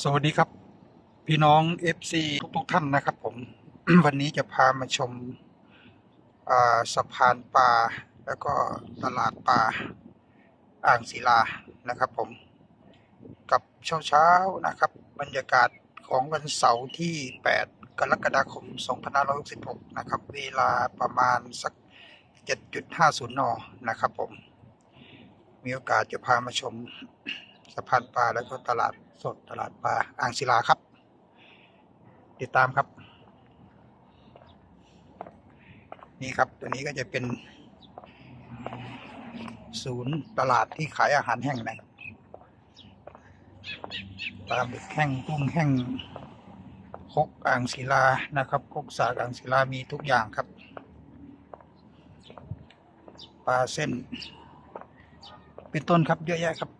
สวัสดีครับ พี่น้อง FC ทุกๆท่านนะครับผม วันนี้จะพามาชมาสะพานปลาแล้วก็ตลาดปลาอ่างศิลานะครับผม กับเช้าๆนะครับ บรรยากาศของวันเสาร์ที่ 8 กรกฎาคม 2566 นะครับ เวลาประมาณสัก 7.50 น นะครับผม มีโอกาสจะพามาชมสะพานปลาแล้วก็ตลาด สดตลาดปลาอ่างศิลาครับ ติดตามครับ นี่ครับตัวนี้ก็จะเป็น ศูนย์ตลาดที่ขายอาหารแห้งนะครับปลาหมึกแห้งกุ้งแห้งคกอ่างศิลานะครับคกสากอ่างศิลามีทุกอย่างครับปลาเส้น เป็นต้นครับเยอะแยะครับ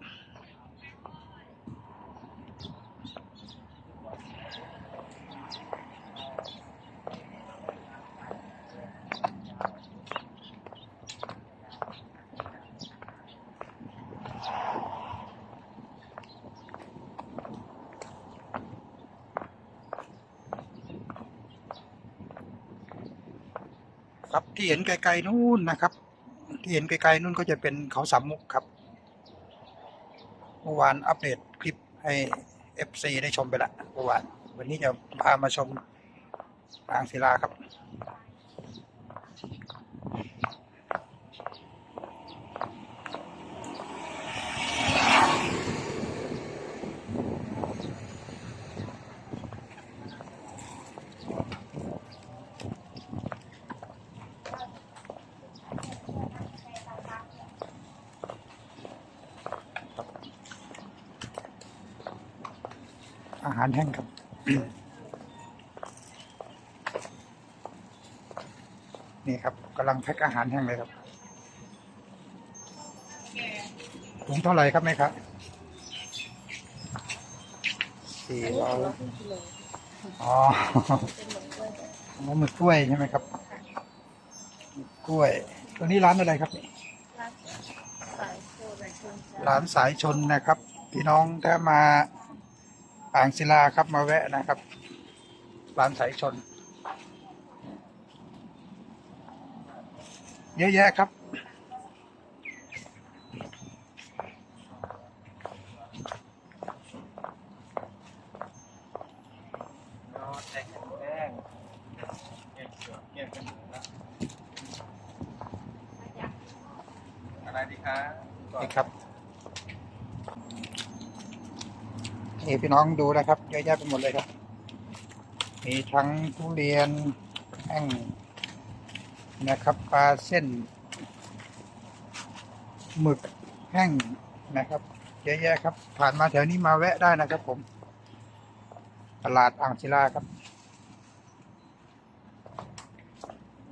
ครับที่เห็นไกลๆนู่นนะครับ ที่เห็นไกลๆนู่นก็จะเป็นเขาสามมุกครับเมื่อวานอัปเดตคลิปให้ FC ได้ชมไปละเมื่อวานวันนี้จะพามาชมอ่างศิลาครับาหารแห้งครับนี่ครับกำลังแพ็คอาหารแห้งเลยครับถุงเท่าไหร่ครับแม่ครับสี่ร้อยอ๋อหมูหมึกกล้วยใช่ไหมครับหมึกกล้วยตัวนี้ร้านอะไรครับนี่ร้านสายชนนะครับ พี่น้องถ้ามา อ่างศิลาครับมาแวะนะครับ ร้านสายชน เยอะแยะครับ อะไรดีครับนี่ครับ นี่พี่น้องดูนะครับเยอะแยะไปหมดเลยครับ มีทั้งทุเรียนแห้งนะครับปลาเส้นหมึกแห้งนะครับเยอะแยะครับ ผ่านมาแถวนี้มาแวะได้นะครับ ผม ตลาดอ่างศิลาครับ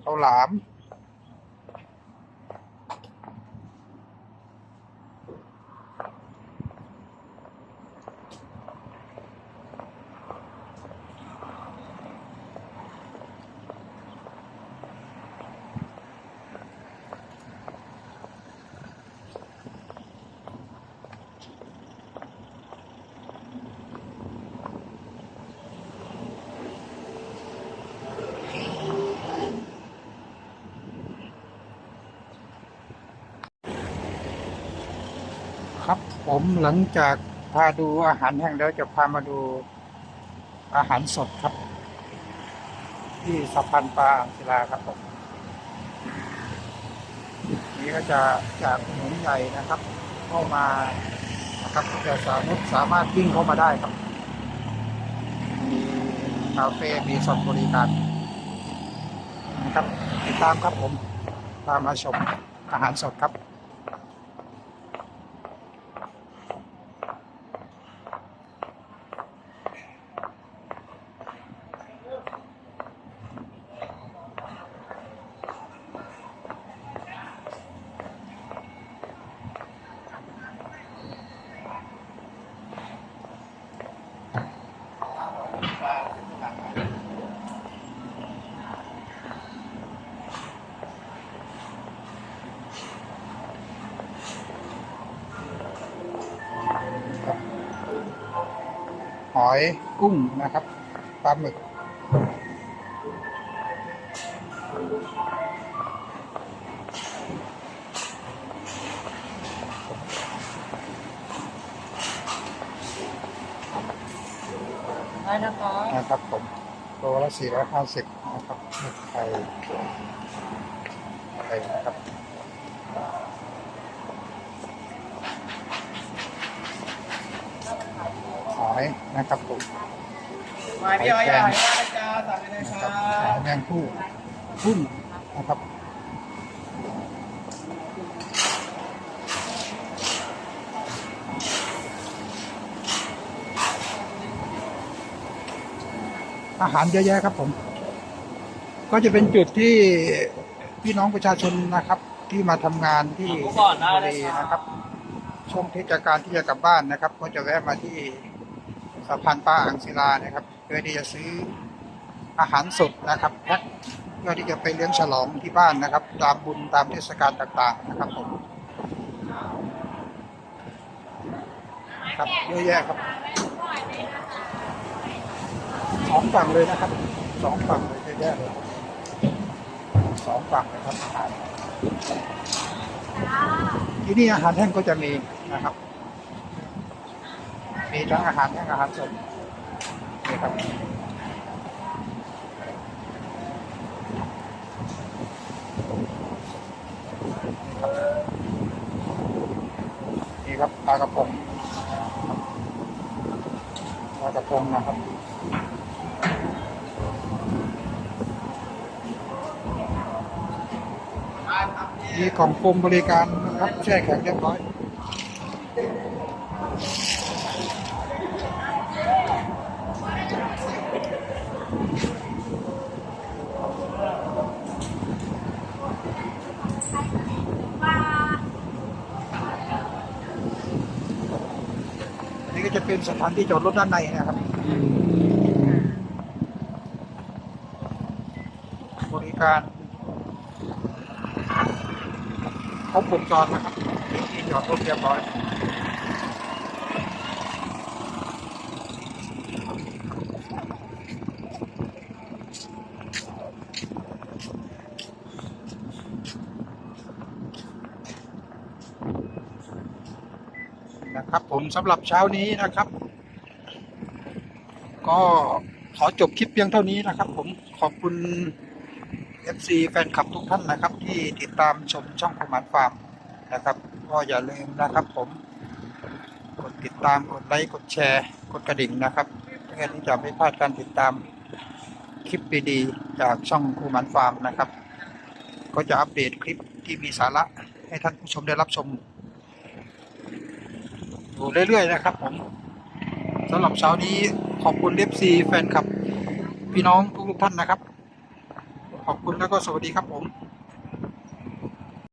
ข้าวหลาม ครับผมหลังจากพาดูอาหารแห้งแล้วจะพามาดูอาหารสดครับ ที่สะพานปลาอ่างศิลาครับผมนี่ก็จะจากถนนใหญ่นะครับ เข้ามานะครับจะสามารถสามารถวิ่งเข้ามาได้ครับ มีคาเฟ่มีสดบริการนะครับติดตามครับผมตามมาชมอาหารสดครับ อยกุ้งนะครับปลาหมึกได้นะคะนะครับผมตัวละสี่ร้อยห้าสิบนะครับหมึกไข่อะไรนะครับ หอยนะครับผมมาพี่อ้อยอยากได้จ้าสั่งเลยนะนะครัหอยแมงผู้กุ้งนะครับอาหารเยอะแยะครับผม ก็จะเป็นจุดที่พี่น้องประชาชนนะครับ ที่มาทำงานที่บุรีนะครับ ช่วงเทศกาลที่จะกลับบ้านนะครับ ก็จะแวะมาที่ สะพานปลาอ่างศิลานะครับเพื่อที่จะซื้ออาหารสดนะครับแพ็คเพื่อที่จะไปเลี้ยงฉลองที่บ้านนะครับ ตามบุญตามเทศกาลต่างๆนะครับผมครับเยอะแยะครับสองฝั่งเลยนะครับสองฝั่งเลยเยอะแยะเลยสองฝั่งเลยครับอาหารที่นี่อาหารแห้งก็จะมีนะครับ มีทั้งอาหารแห้งอาหารสดนี่ครับนี่ครับปลากระพงปลากระพงนะครับมีกล่องโฟมบริการนะครับแช่แข็งเรียบร้อย อันนี้ก็จะ เป็นสถานที่จอดรถด้านในนะครับบริการครบวงจรนะครับที่จอดรถเรียบร้อย นะครับผมสำหรับเช้านี้นะครับ ก็ขอจบคลิปเพียงเท่านี้นะครับ ผมขอบคุณ FC แฟนคลับทุกท่านนะครับ ที่ติดตามชมช่องคุมานฟาร์มนะครับ ก็อย่าลืมนะครับ ผมกดติดตามกดไลค์กดแชร์ กดกระดิ่งนะครับเพื่อที่จะไม่พลาดการติดตามคลิปดีๆจากช่องคูมันฟาร์มนะครับ ก็จะอัปเดตคลิปที่มีสาระให้ท่านผู้ชมได้รับชม อยู่เรื่อยๆนะครับ ผมสำหรับเช้านี้ขอบคุณเอฟซีแฟนคลับ พี่น้องทุกๆท่านนะครับ ขอบคุณแล้วก็สวัสดีครับผม